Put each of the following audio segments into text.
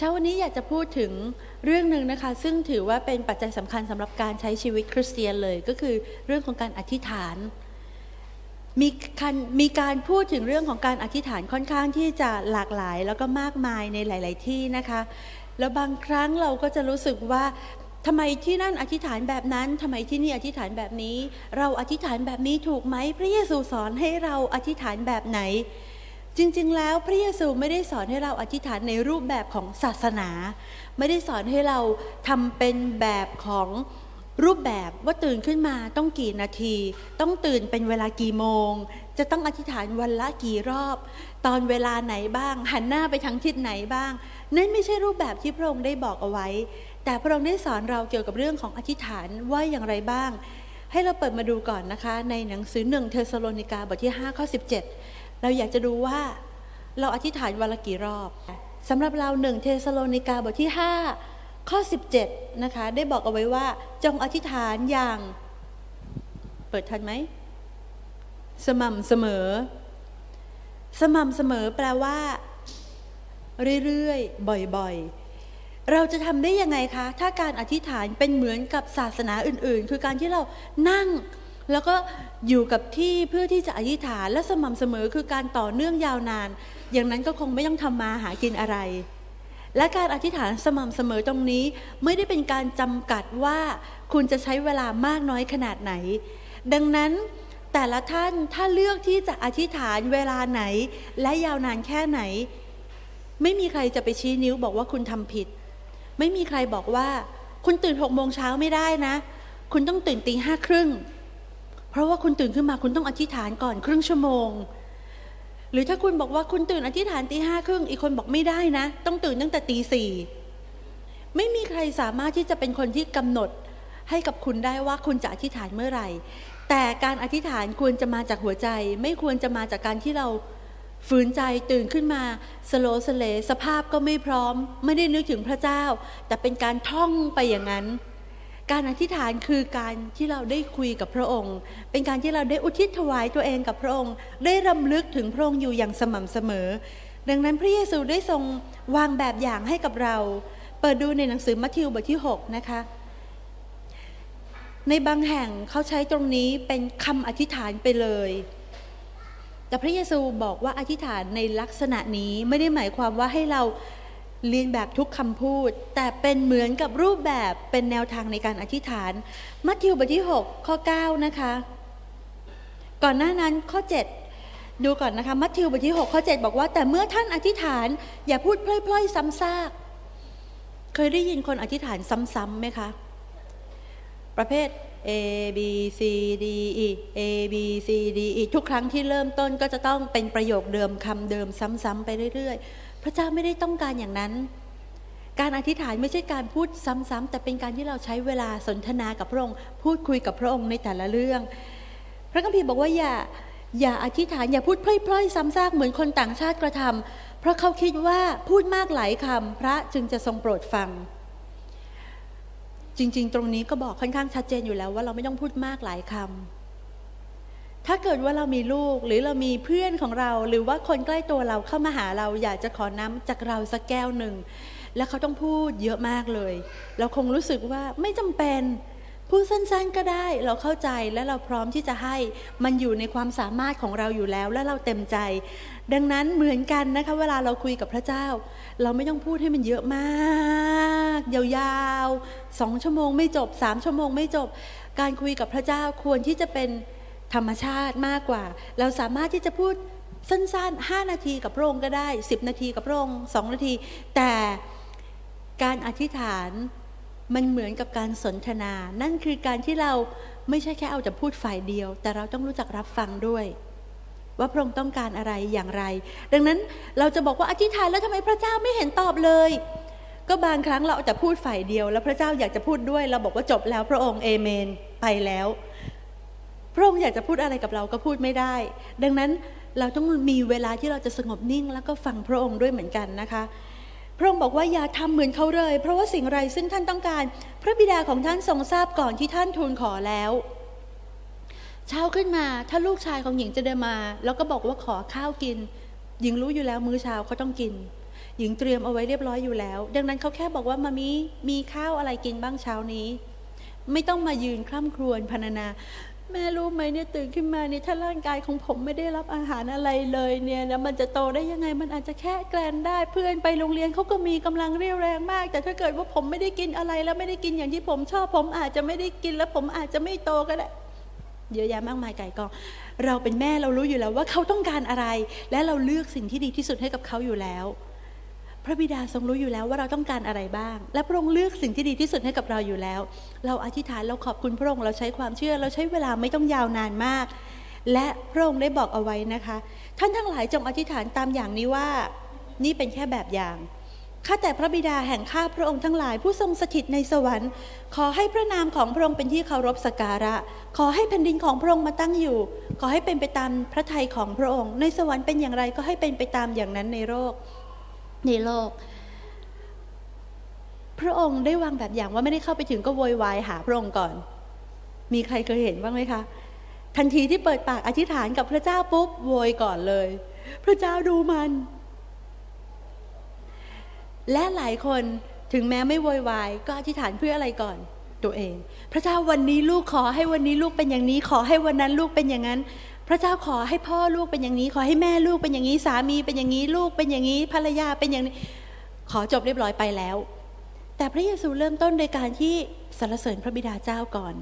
ช้าวันนี้อยากจะพูดถึงเรื่องหนึ่งนะคะ ซึ่งถือว่าเป็นปัจจัยสำคัญสำหรับการใช้ชีวิตคริสเตียนเลยก็คือเรื่องของการอธิษฐาน มีการมีการพูดถึงเรื่องของการอธิษฐานค่อนข้างที่จะหลากหลาย แล้วก็มากมายในหลาย ๆ ที่นะคะ แล้วบางครั้งเราก็จะรู้สึกว่าทำไมที่นั่นอธิษฐานแบบนั้นทำไมที่นี่อธิษฐานแบบนี้ เราอธิษฐานแบบนี้ถูกไหมพระเยซูสอนให้เราอธิษฐานแบบไหน จริงๆ แล้วพระเยซูไม่ได้สอนให้เราอธิษฐานในรูปแบบของศาสนา ไม่ได้สอนให้เราทำเป็นแบบของรูปแบบว่าตื่นขึ้นมาต้องกี่นาที ต้องตื่นเป็นเวลากี่โมง จะต้องอธิษฐานวันละกี่รอบ ตอนเวลาไหนบ้าง หันหน้าไปทางทิศไหนบ้าง นั่นไม่ใช่รูปแบบที่พระองค์ได้บอกเอาไว้ แต่พระองค์ได้สอนเราเกี่ยวกับเรื่องของอธิษฐานว่าอย่างไรบ้าง ให้เราเปิดมาดูก่อนนะคะ ในหนังสือหนึ่งเทสโลนิกาบทที่5ข้อ17 เราอยากจะดูว่าเราอธิษฐานวันละกี่รอบสำหรับเราหนึ่งเทสโลนิกาบทที่ 5 ข้อ 17 นะคะ ได้บอกเอาไว้ว่า จงอธิษฐานอย่าง เปิดทันไหม สม่ำเสมอ สม่ำเสมอแปลว่า เรื่อยๆ บ่อยๆ เราจะทำได้ยังไงคะ ถ้าการอธิษฐานเป็นเหมือนกับศาสนาอื่นๆ คือการที่เรานั่ง แล้วก็อยู่กับที่เพื่อที่จะอธิษฐานและสม่ำเสมอคือการต่อเนื่องยาวนาน อย่างนั้นก็คงไม่ต้องทำมาหากินอะไร และการอธิษฐานสม่ำเสมอตรงนี้ ไม่ได้เป็นการจำกัดว่าคุณจะใช้เวลามากน้อยขนาดไหน ดังนั้นแต่ละท่านถ้าเลือกที่จะอธิษฐานเวลาไหน และยาวนานแค่ไหน ไม่มีใครจะไปชี้นิ้วบอกว่าคุณทำผิด ไม่มีใครบอกว่า คุณตื่นหกโมงเช้าไม่ได้นะ คุณต้องตื่นตีห้าครึ่ง เพราะว่าคุณตื่นขึ้นมาคุณต้องอธิษฐานก่อนครึ่งชั่วโมง หรือถ้าคุณบอกว่าคุณตื่นอธิษฐานตีห้าครึ่งอีกคนบอกไม่ได้นะ ต้องตื่นตั้งแต่ตีสี่ไม่มีใครสามารถที่จะเป็นคนที่กำหนดให้กับคุณได้ว่าคุณจะอธิษฐานเมื่อไหร่ แต่การอธิษฐานควรจะมาจากหัวใจ ไม่ควรจะมาจากการที่เราฝืนใจตื่นขึ้นมาสโลสเล สภาพก็ไม่พร้อม ไม่ได้นึกถึงพระเจ้า แต่เป็นการท่องไปอย่างนั้น การอธิษฐานคือการที่เราได้คุยกับพระองค์ เป็นการที่เราได้อุทิศถวายตัวเองกับพระองค์ ได้รำลึกถึงพระองค์อยู่อย่างสม่ำเสมอ ดังนั้นพระเยซูได้ทรงวางแบบอย่างให้กับเรา เปิดดูในหนังสือมัทธิวบทที่ 6 นะคะ ในบางแห่งเขาใช้ตรงนี้เป็นคำอธิษฐานไปเลย แต่พระเยซูบอกว่าอธิษฐานในลักษณะนี้ไม่ได้หมายความว่าให้เรา เรียนแบบทุกคำพูด แต่เป็นเหมือนกับรูปแบบเป็นแนวทางในการอธิษฐาน มัทธิวบทที่ 6 ข้อ 9 นะคะ ก่อนหน้านั้นข้อ 7 ดูก่อนนะคะมัทธิวบทที่ 6 ข้อ 7 บอกว่า แต่เมื่อท่านอธิษฐาน อย่าพูดพล่อยๆ ซ้ำซากเคยได้ยินคนอธิษฐานซ้ำๆไหมคะ ประเภท A B C D E A B C D E ทุกครั้งที่เริ่มต้นก็จะต้องเป็นประโยคเดิมคำเดิมซ้ำๆไปเรื่อยๆ พระเจ้าไม่ได้ต้องการอย่างนั้น การอธิษฐานไม่ใช่การพูดซ้ำๆแต่เป็นการที่เราใช้เวลาสนทนากับพระองค์ พูดคุยกับพระองค์ในแต่ละเรื่อง พระคัมภีร์บอกว่าอย่าอย่าอธิษฐานอย่าพูดพล่อยๆซ้ำซากเหมือนคนต่างชาติกระทำเพราะเขาคิดว่าพูดมากหลายคำพระจึงจะทรงโปรดฟัง จริง ๆ ตรงนี้ก็บอกค่อนข้างชัดเจนอยู่แล้วว่าเราไม่ต้องพูดมากหลายคำ ถ้าเกิดว่าเรามีลูกหรือเรามีเพื่อนของเรา หรือว่าคนใกล้ตัวเราเข้ามาหาเรา อยากจะขอน้ำจากเราสักแก้วหนึ่งแล้วเขาต้องพูดเยอะมากเลย เราคงรู้สึกว่าไม่จำเป็นพูดสั้นๆก็ได้เราเข้าใจและเราพร้อมที่จะให้มันอยู่ในความสามารถของเราอยู่แล้ว และเราเต็มใจ ดังนั้นเหมือนกันนะคะ เวลาเราคุยกับพระเจ้า เราไม่ต้องพูดให้มันเยอะมาก ยาวๆสองชั่วโมงไม่จบสามชั่วโมงไม่จบ การคุยกับพระเจ้าควรที่จะเป็น ธรรมชาติมากกว่า เราสามารถที่จะพูดสั้นๆ 5 นาทีกับพระองค์ก็ได้ 10 นาทีกับพระองค์สองนาที แต่การอธิษฐานมันเหมือนกับการสนทนา นั่นคือการที่เราไม่ใช่แค่เอาแต่พูดฝ่ายเดียว แต่เราต้องรู้จักรับฟังด้วย ว่าพระองค์ต้องการอะไรอย่างไร ดังนั้นเราจะบอกว่าอธิษฐานแล้วทำไมพระเจ้าไม่เห็นตอบเลย ก็บางครั้งเราเอาแต่พูดฝ่ายเดียว แล้วพระเจ้าอยากจะพูดด้วย เราบอกว่าจบแล้วพระองค์เอเมน ไปแล้ว พระองค์อยากจะพูดอะไรกับเราก็พูดไม่ได้ ดังนั้นเราต้องมีเวลาที่เราจะสงบนิ่ง แล้วก็ฟังพระองค์ด้วยเหมือนกันนะคะ พระองค์บอกว่าอย่าทำเหมือนเขาเลย เพราะว่าสิ่งไรซึ่งท่านต้องการ พระบิดาของท่านทรงทราบก่อนที่ท่านทูลขอแล้ว เช้าขึ้นมาถ้าลูกชายของหญิงจะเดินมา แล้วก็บอกว่าขอข้าวกิน หญิงรู้อยู่แล้วมื้อเช้าเขาต้องกิน หญิงเตรียมเอาไว้เรียบร้อยอยู่แล้ว ดังนั้นเขาแค่บอกว่ามามีมีข้าวอะไรกินบ้างเช้านี้ ไม่ต้องมายืนคร่ำครวญพรรณนา แม่รู้ไหมเนี่ยตื่นขึ้นมาเนี่ยถ้าร่างกายของผมไม่ได้รับอาหารอะไรเลยเนี่ยแล้วมันจะโตได้ยังไงมันอาจจะแค่แกลนได้เพื่อนไปโรงเรียนเขาก็มีกำลังเรียวแรงมาก แต่ถ้าเกิดว่าผมไม่ได้กินอะไรแล้วไม่ได้กินอย่างที่ผมชอบผมอาจจะไม่ได้กินแล้วผมอาจจะไม่โตก็ได้เยอะแยะมากมายไก่กอง เราเป็นแม่เรารู้อยู่แล้วว่าเขาต้องการอะไร และเราเลือกสิ่งที่ดีที่สุดให้กับเขาอยู่แล้ว พระบิดาทรงรู้อยู่แล้วว่าเราต้องการอะไรบ้าง และพระองค์เลือกสิ่งที่ดีที่สุดให้กับเราอยู่แล้ว เราอธิษฐานเราขอบคุณพระองค์เราใช้ความเชื่อ เราใช้เวลาไม่ต้องยาวนานมาก และพระองค์ได้บอกเอาไว้นะคะ ท่านทั้งหลายจงอธิษฐานตามอย่างนี้ว่า นี่เป็นแค่แบบอย่างข้าแต่พระบิดาแห่งข้าพระองค์ทั้งหลายผู้ทรงสถิตในสวรรค์ ขอให้พระนามของพระองค์เป็นที่เคารพสักการะ ขอให้แผ่นดินของพระองค์มาตั้งอยู่ ขอให้เป็นไปตามพระทัยของพระองค์ ในสวรรค์เป็นอย่างไรก็ให้เป็นไปตามอย่างนั้นในโลก ในโลก พระองค์ได้วางแบบอย่างว่าไม่ได้เข้าไปถึงก็โวยวายหาพระองค์ก่อน มีใครเคยเห็นบ้างไหมคะ ทันทีที่เปิดปากอธิษฐานกับพระเจ้าปุ๊บโวยก่อนเลย พระเจ้าดูมัน และหลายคนถึงแม้ไม่โวยวายก็อธิษฐานเพื่ออะไรก่อนตัวเอง พระเจ้าวันนี้ลูกขอให้วันนี้ลูกเป็นอย่างนี้ ขอให้วันนั้นลูกเป็นอย่างนั้น พระเจ้าขอให้พ่อลูกเป็นอย่างนี้ ขอให้แม่ลูกเป็นอย่างนี้สามีเป็นอย่างนี้ลูกเป็นอย่างนี้ภรรยาเป็นอย่างนี้ ขอจบเรียบร้อยไปแล้ว แต่พระเยซูเริ่มต้นโดยการที่สรรเสริญพระบิดาเจ้าก่อน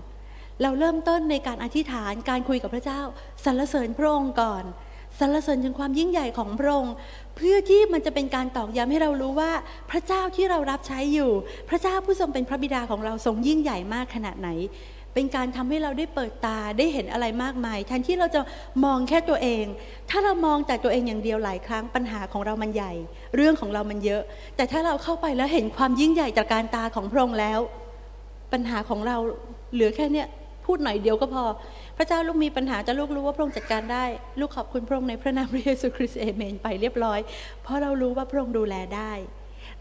เราเริ่มต้นในการอธิษฐานการคุยกับพระเจ้าสรรเสริญพระองค์ก่อนสรรเสริญถึงความยิ่งใหญ่ของพระองค์เพื่อที่มันจะเป็นการตอกย้ำให้เรารู้ว่า พระเจ้าที่เรารับใช้อยู่ พระเจ้าผู้ทรงเป็นพระบิดาของเราทรงยิ่งใหญ่มากขนาดไหน เป็นการทำให้เราได้เปิดตาได้เห็นอะไรมากมายแทนที่เราจะมองแค่ตัวเอง ถ้าเรามองแต่ตัวเองอย่างเดียวหลายครั้งปัญหาของเรามันใหญ่ เรื่องของเรามันเยอะ แต่ถ้าเราเข้าไปแล้วเห็นความยิ่งใหญ่จากการตาของพระองค์แล้ว ปัญหาของเราเหลือแค่เนี้ยพูดหน่อยเดียวก็พอ พระเจ้าลูกมีปัญหาจะลูกรู้ว่าพระองค์จัดการได้ ลูกขอบคุณพระองค์ในพระนามพระเยซูคริสต์เอเมนไปเรียบร้อย เพราะเรารู้ว่าพระองค์ดูแลได้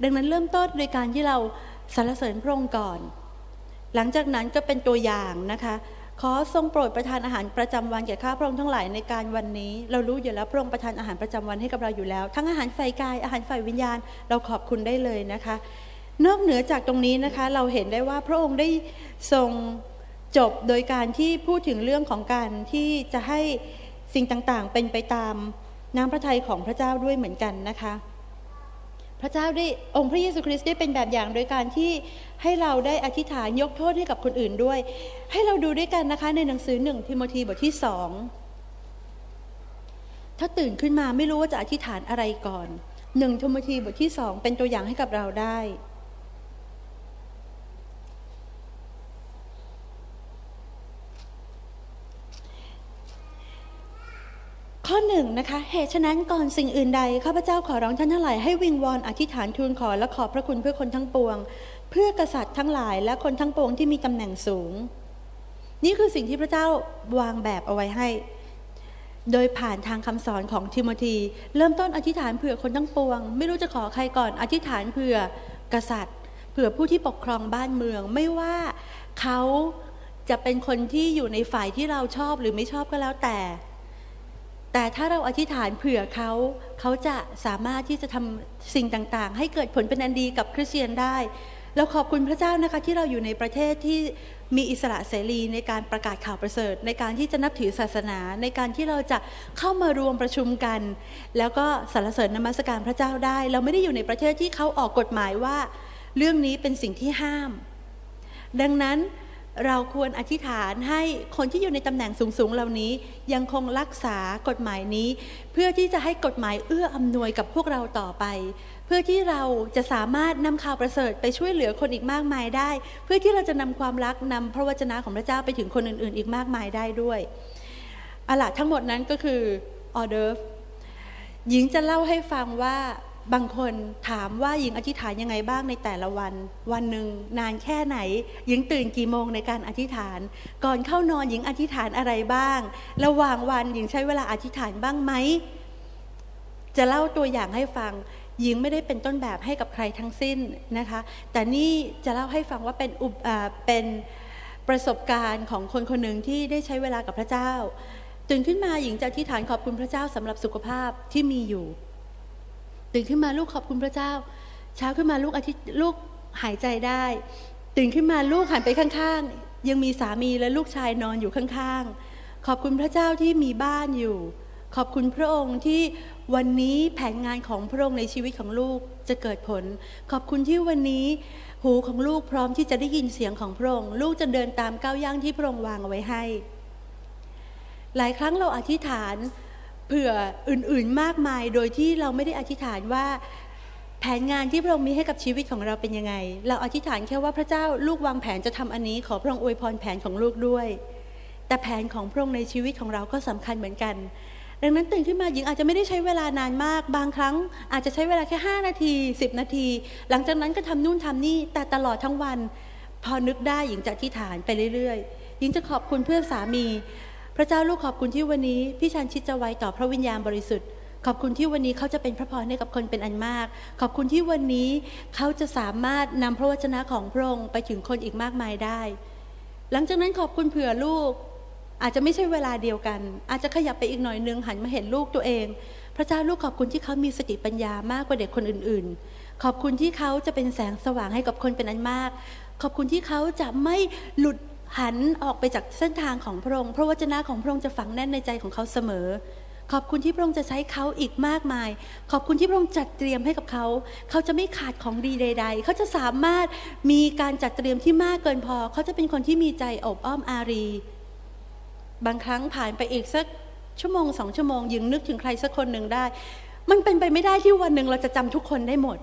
ดังนั้นเริ่มต้นโดยการที่เราสรรเสริญพระองค์ก่อน หลังจากนั้นก็เป็นตัวอย่างนะคะขอทรงโปรดประทานอาหารประจำวันแก่ข้าพระองค์ทั้งหลายในการวันนี้ เรารู้อยู่แล้วพระองค์ประทานอาหารประจำวันให้กับเราอยู่แล้ว ทั้งอาหารฝ่ายกายอาหารฝ่ายวิญญาณ เราขอบคุณได้เลยนะคะ นอกเหนือจากตรงนี้นะคะ เราเห็นได้ว่าพระองค์ได้ทรงจบโดยการที่พูดถึงเรื่องของการที่จะให้สิ่งต่างๆ เป็นไปตามน้ำพระทัยของพระเจ้าด้วยเหมือนกันนะคะ พระเจ้าได้องค์พระเยซูคริสต์ได้เป็นแบบอย่างโดยการที่ให้เราได้อธิษฐานยกโทษให้กับคนอื่นด้วย ให้เราดูด้วยกันนะคะในหนังสือหนึ่งทิโมธีบทที่สองถ้าตื่นขึ้นมาไม่รู้ว่าจะอธิษฐานอะไรก่อนหนึ่งทิโมธีบทที่สองเป็นตัวอย่างให้กับเราได้ หนึ่งนะคะเหตุฉะนั้นก่อนสิ่งอื่นใดข้าพเจ้าขอร้องท่านทั้งหลายให้วิงวอนอธิษฐานทูลขอและขอบพระคุณเพื่อคนทั้งปวง เพื่อกษัตริย์ทั้งหลาย และคนทั้งปวงที่มีตำแหน่งสูง นี่คือสิ่งที่พระเจ้าวางแบบเอาไว้ให้ โดยผ่านทางคำสอนของทิโมธี เริ่มต้นอธิษฐานเผื่อคนทั้งปวง ไม่รู้จะขอใครก่อนอธิษฐานเผื่อกษัตริย์ เผื่อผู้ที่ปกครองบ้านเมืองไม่ว่าเขาจะเป็นคนที่อยู่ในฝ่ายที่เราชอบหรือไม่ชอบก็แล้วแต่ แต่ถ้าเราอธิษฐานเผื่อเขาเขาจะสามารถที่จะทำสิ่งต่างๆ ให้เกิดผลเป็นอันดีกับคริสเตียนได้ เราขอบคุณพระเจ้านะคะที่เราอยู่ในประเทศที่มีอิสระเสรีในการประกาศข่าวประเสริฐ ในการที่จะนับถือศาสนา ในการที่เราจะเข้ามารวมประชุมกัน แล้วก็สรรเสริญนมัสการพระเจ้าได้ เราไม่ได้อยู่ในประเทศที่เขาออกกฎหมายว่า เรื่องนี้เป็นสิ่งที่ห้าม ดังนั้น เราควรอธิษฐานให้คนที่อยู่ในตำแหน่งสูงๆเหล่านี้ ยังคงรักษากฎหมายนี้ เพื่อที่จะให้กฎหมายเอื้ออำนวยกับพวกเราต่อไป เพื่อที่เราจะสามารถนำข่าวประเสริฐไปช่วยเหลือคนอีกมากมายได้ เพื่อที่เราจะนำความรักนำพระวจนะของพระเจ้าไปถึงคนอื่นๆ อีกมากมายได้ด้วยอะละทั้งหมดนั้นก็คือออเดอร์หญิงจะเล่าให้ฟังว่า บางคนถามว่าหญิงอธิษฐานยังไงบ้างในแต่ละวัน วันหนึ่งนานแค่ไหน หญิงตื่นกี่โมงในการอธิษฐาน ก่อนเข้านอนหญิงอธิษฐานอะไรบ้าง ระหว่างวันหญิงใช้เวลาอธิษฐานบ้างไหม จะเล่าตัวอย่างให้ฟัง หญิงไม่ได้เป็นต้นแบบให้กับใครทั้งสิ้นนะคะ แต่นี่จะเล่าให้ฟังว่าเป็นอุเป็นประสบการณ์ของคนคนหนึ่งที่ได้ใช้เวลากับพระเจ้า ตื่นขึ้นมาหญิงจะอธิษฐานขอบคุณพระเจ้าสำหรับสุขภาพที่มีอยู่ ตื่นขึ้นมาลูกขอบคุณพระเจ้า เช้าขึ้นมาลูกอาทิตย์ลูกหายใจได้ ตื่นขึ้นมาลูกหันไปข้างๆ ยังมีสามีและลูกชายนอนอยู่ข้างๆ ขอบคุณพระเจ้าที่มีบ้านอยู่ ขอบคุณพระองค์ที่วันนี้แผนงานของพระองค์ในชีวิตของลูกจะเกิดผล ขอบคุณที่วันนี้หูของลูกพร้อมที่จะได้ยินเสียงของพระองค์ลูกจะเดินตามก้าวย่างที่พระองค์วางเอาไว้ให้ หลายครั้งเราอธิษฐาน เผื่ออื่นๆมากมายโดยที่เราไม่ได้อธิษฐานว่าแผนงานที่พระองค์มีให้กับชีวิตของเราเป็นยังไง เราอธิษฐานแค่ว่าพระเจ้าลูกวางแผนจะทำอันนี้ขอพระองค์อวยพรแผนของลูกด้วย แต่แผนของพระองค์ในชีวิตของเราก็สำคัญเหมือนกัน ดังนั้นตื่นขึ้นมาหญิงอาจจะไม่ได้ใช้เวลานานมาก บางครั้งอาจจะใช้เวลาแค่ 5 นาที 10 นาที หลังจากนั้นก็ทำนู่นทำนี่แต่ตลอดทั้งวัน พอนึกได้หญิงจะอธิษฐานไปเรื่อยๆ หญิงจะขอบคุณเพื่อนสามี พระเจ้าลูกขอบคุณที่วันนี้พี่ชันชิดจะไว้ต่อพระวิญญาณบริสุทธิ์ขอบคุณที่วันนี้เขาจะเป็นพระพรให้กับคนเป็นอันมาก ขอบคุณที่วันนี้เขาจะสามารถนำพระวจนะของพระองค์ไปถึงคนอีกมากมายได้ หลังจากนั้นขอบคุณเผื่อลูก อาจจะไม่ใช่เวลาเดียวกัน อาจจะขยับไปอีกหน่อยนึงหันมาเห็นลูกตัวเอง พระเจ้าลูกขอบคุณที่เขามีสติปัญญามากกว่าเด็กคนอื่น ๆ ขอบคุณที่เขาจะเป็นแสงสว่างให้กับคนเป็นอันมาก ขอบคุณที่เขาจะไม่หลุด หันออกไปจากเส้นทางของพระองค์พระวจนะของพระองค์จะฝังแน่นในใจของเขาเสมอ ขอบคุณที่พระองค์จะใช้เขาอีกมากมาย ขอบคุณที่พระองค์จัดเตรียมให้กับเขา เขาจะไม่ขาดของดีใด ๆ เขาจะสามารถมีการจัดเตรียมที่มากเกินพอ เขาจะเป็นคนที่มีใจอบอ้อมอารี บางครั้งผ่านไปอีกสักชั่วโมงสองชั่วโมงยิงนึกถึงใครสักคนหนึ่งได้ มันเป็นไปไม่ได้ที่วันหนึ่งเราจะจำทุกคนได้หมด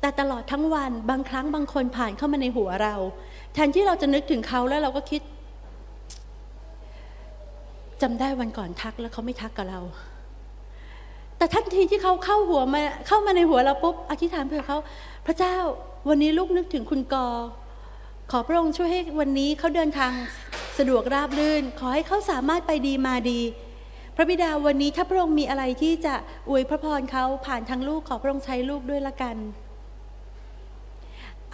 แต่ตลอดทั้งวันบางครั้งบางคนผ่านเข้ามาในหัวเรา แทนที่เราจะนึกถึงเขาแล้วเราก็คิดจำได้วันก่อนทักแล้วเขาไม่ทักกับเรา แต่ทันทีที่เขาเข้าหัวมาเข้ามาในหัวเราปุ๊บอธิษฐานเพื่อเขาพระเจ้าวันนี้ลูกนึกถึงคุณกอ ขอพระองค์ช่วยให้วันนี้เขาเดินทางสะดวกราบรื่น ขอให้เขาสามารถไปดีมาดี พระบิดาวันนี้ถ้าพระองค์มีอะไรที่จะอวยพระพรเขาผ่านทางลูกขอพระองค์ใช้ลูกด้วยละกัน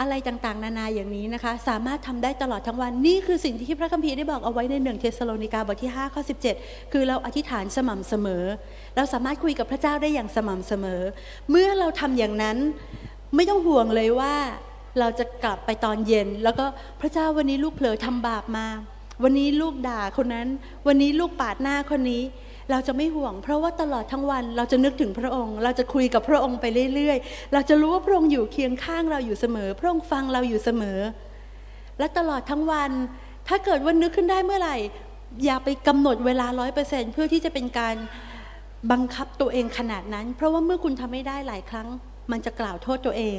อะไรต่างๆ นานาอย่างนี้นะคะ สามารถทำได้ตลอดทั้งวันนี่คือสิ่งที่พระคัมภีร์ได้บอกเอาไว้ในหนึ่งเทสโลนิกาบทที่5ข้อ17 คือเราอธิษฐานสม่ำเสมอ เราสามารถคุยกับพระเจ้าได้อย่างสม่ำเสมอ เมื่อเราทำอย่างนั้นไม่ต้องห่วงเลยว่าเราจะกลับไปตอนเย็น แล้วก็พระเจ้าวันนี้ลูกเผลอทำบาปมา วันนี้ลูกด่าคนนั้น วันนี้ลูกปาดหน้าคนนี้ เราจะไม่ห่วง เพราะว่าตลอดทั้งวันเราจะนึกถึงพระองค์ เราจะคุยกับพระองค์ไปเรื่อยๆ เราจะรู้ว่าพระองค์อยู่เคียงข้างเราอยู่เสมอ พระองค์ฟังเราอยู่เสมอ และตลอดทั้งวัน ถ้าเกิดว่านึกขึ้นได้เมื่อไหร่ อย่าไปกำหนดเวลาร้อยเปอร์เซ็นเพื่อที่จะเป็นการบังคับตัวเองขนาดนั้น เพราะว่าเมื่อคุณทำไม่ได้หลายครั้ง มันจะกล่าวโทษตัวเอง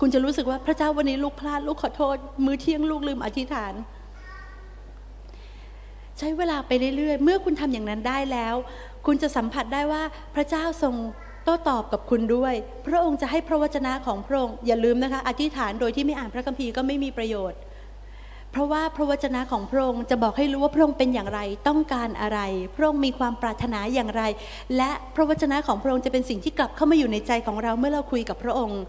คุณจะรู้สึกว่าพระเจ้าวันนี้ลูกพลาดลูกขอโทษ มื้อเที่ยงลูกลืมอธิษฐาน ใช้เวลาไปเรื่อยๆ เมื่อคุณทำอย่างนั้นได้แล้ว คุณจะสัมผัสได้ว่าพระเจ้าทรงโต้ตอบกับคุณด้วย พระองค์จะให้พระวจนะของพระองค์อย่าลืมนะคะ อธิษฐานโดยที่ไม่อ่านพระคัมภีร์ก็ไม่มีประโยชน์ เพราะว่าพระวจนะของพระองค์จะบอกให้รู้ว่าพระองค์เป็นอย่างไรต้องการอะไร พระองค์มีความปรารถนาอย่างไร และพระวจนะของพระองค์จะเป็นสิ่งที่กลับเข้ามาอยู่ในใจของเราเมื่อเราคุยกับพระองค์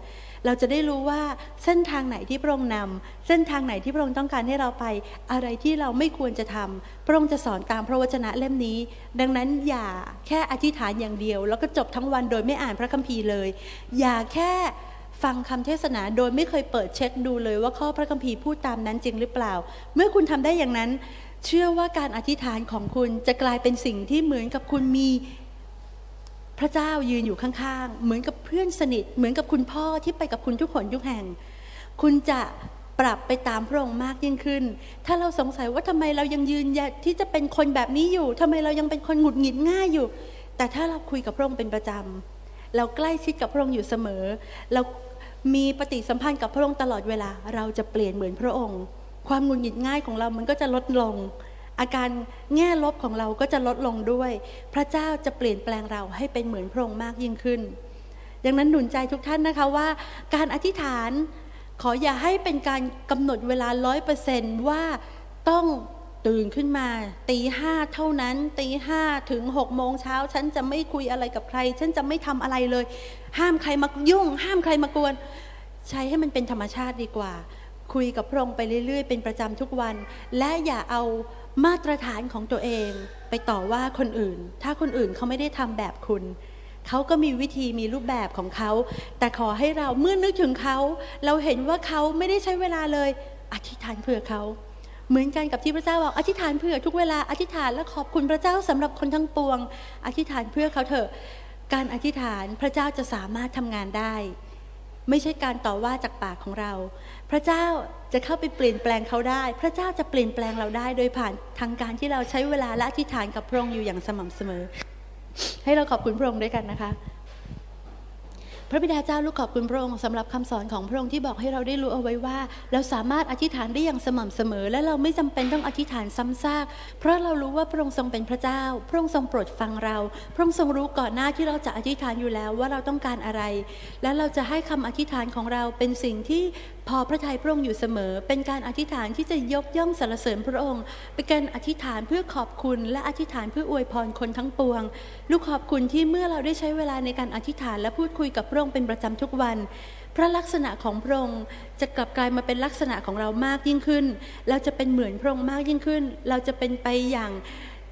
เราจะได้รู้ว่าเส้นทางไหนที่พระองค์นำเส้นทางไหนที่พระองค์ต้องการให้เราไป อะไรที่เราไม่ควรจะทำพระองค์จะสอนตามพระวจนะเล่มนี้ ดังนั้นอย่าแค่อธิษฐานอย่างเดียว แล้วก็จบทั้งวันโดยไม่อ่านพระคัมภีร์เลย อย่าแค่ ฟังคำเทศนาโดยไม่เคยเปิดเช็คดูเลยว่าข้อพระคัมภีร์พูดตามนั้นจริงหรือเปล่า เมื่อคุณทำได้อย่างนั้น เชื่อว่าการอธิษฐานของคุณจะกลายเป็นสิ่งที่เหมือนกับคุณมีพระเจ้ายืนอยู่ข้างๆ เหมือนกับเพื่อนสนิท เหมือนกับคุณพ่อที่ไปกับคุณทุกคนทุกแห่ง คุณจะปรับไปตามพระองค์มากยิ่งขึ้น ถ้าเราสงสัยว่าทำไมเรายังยืนที่จะเป็นคนแบบนี้อยู่ทำไมเรายังเป็นคนหงุดหงิดง่ายอยู่ แต่ถ้าเราคุยกับพระองค์เป็นประจำเราใกล้ชิดกับพระองค์อยู่เสมอ เรา มีปฏิสัมพันธ์กับพระองค์ตลอดเวลา เราจะเปลี่ยนเหมือนพระองค์ ความหงุดหงิดง่ายของเรามันก็จะลดลง อาการแง่ลบของเราก็จะลดลงด้วย พระเจ้าจะเปลี่ยนแปลงเราให้เป็นเหมือนพระองค์มากยิ่งขึ้น ดังนั้นหนุนใจทุกท่านนะคะว่า การอธิษฐานขออย่าให้เป็นการกำหนดเวลาร้อยเปอร์เซนต์ว่าต้อง ตื่นขึ้นมาตีห้าเท่านั้นตีห้าถึงหกโมงเช้าฉันจะไม่คุยอะไรกับใคร ฉันจะไม่ทำอะไรเลย ห้ามใครมายุ่ง ห้ามใครมากวน ใช้ให้มันเป็นธรรมชาติดีกว่า คุยกับพระองค์ไปเรื่อย ๆ เป็นประจำทุกวัน และอย่าเอามาตรฐานของตัวเอง ไปต่อว่าคนอื่น ถ้าคนอื่นเขาไม่ได้ทำแบบคุณเขาก็มีวิธีมีรูปแบบของเขา แต่ขอให้เราเมื่อนึกถึงเขา เราเห็นว่าเขาไม่ได้ใช้เวลาเลย อธิษฐานเผื่อเขา เหมือนกันกับที่พระเจ้าบอกอธิษฐานเผื่อทุกเวลาอธิษฐานและขอบคุณพระเจ้าสำหรับคนทั้งปวง อธิษฐานเพื่อเขาเถอะ การอธิษฐานพระเจ้าจะสามารถทำงานได้ ไม่ใช่การต่อว่าจากปากของเรา พระเจ้าจะเข้าไปเปลี่ยนแปลงเขาได้ พระเจ้าจะเปลี่ยนแปลงเราได้ โดยผ่านทางการที่เราใช้เวลาและอธิษฐานกับพระองค์อยู่อย่างสม่ำเสมอ ให้เราขอบคุณพระองค์ด้วยกันนะคะ พระบิดาเจ้าลูกขอบคุณพระองค์สำหรับคำสอนของพระองค์ที่บอกให้เราได้รู้เอาไว้ว่า เราสามารถอธิษฐานได้อย่างสม่ำเสมอ และเราไม่จำเป็นต้องอธิษฐานซ้ำซาก เพราะเรารู้ว่าพระองค์ทรงเป็นพระเจ้า พระองค์ทรงโปรดฟังเรา พระองค์ทรงรู้ก่อนหน้าที่เราจะอธิษฐานอยู่แล้วว่าเราต้องการอะไร และเราจะให้คำอธิษฐานของเราเป็นสิ่งที่ พอพระทัยพระองค์อยู่เสมอ เป็นการอธิษฐานที่จะยกย่องสรรเสริญพระองค์ เป็นการอธิษฐานเพื่อขอบคุณและอธิษฐานเพื่ออวยพรคนทั้งปวง ลูกขอบคุณที่เมื่อเราได้ใช้เวลาในการอธิษฐานและพูดคุยกับพระองค์เป็นประจำทุกวัน พระลักษณะของพระองค์จะกลับกลายมาเป็นลักษณะของเรามากยิ่งขึ้น เราจะเป็นเหมือนพระองค์มากยิ่งขึ้น เราจะเป็นไปอย่าง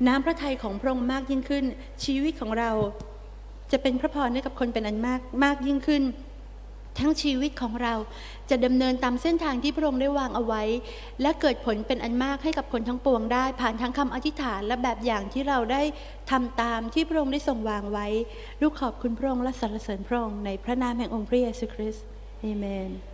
น้ำพระทัยของพระองค์มากยิ่งขึ้น ชีวิตของเราจะเป็นพระพรให้กับคนเป็นอันมากมากยิ่งขึ้น ทั้งชีวิตของเราจะดำเนินตามเส้นทางที่พระองค์ได้วางเอาไว้ และเกิดผลเป็นอันมากให้กับคนทั้งปวงได้ ผ่านทั้งคำอธิษฐานและแบบอย่างที่เราได้ทำตามที่พระองค์ได้ทรงวางไว้ ลูกขอบคุณพระองค์และสรรเสริญพระองค์ในพระนามแห่งองค์พระเยซูคริสต์เอเมน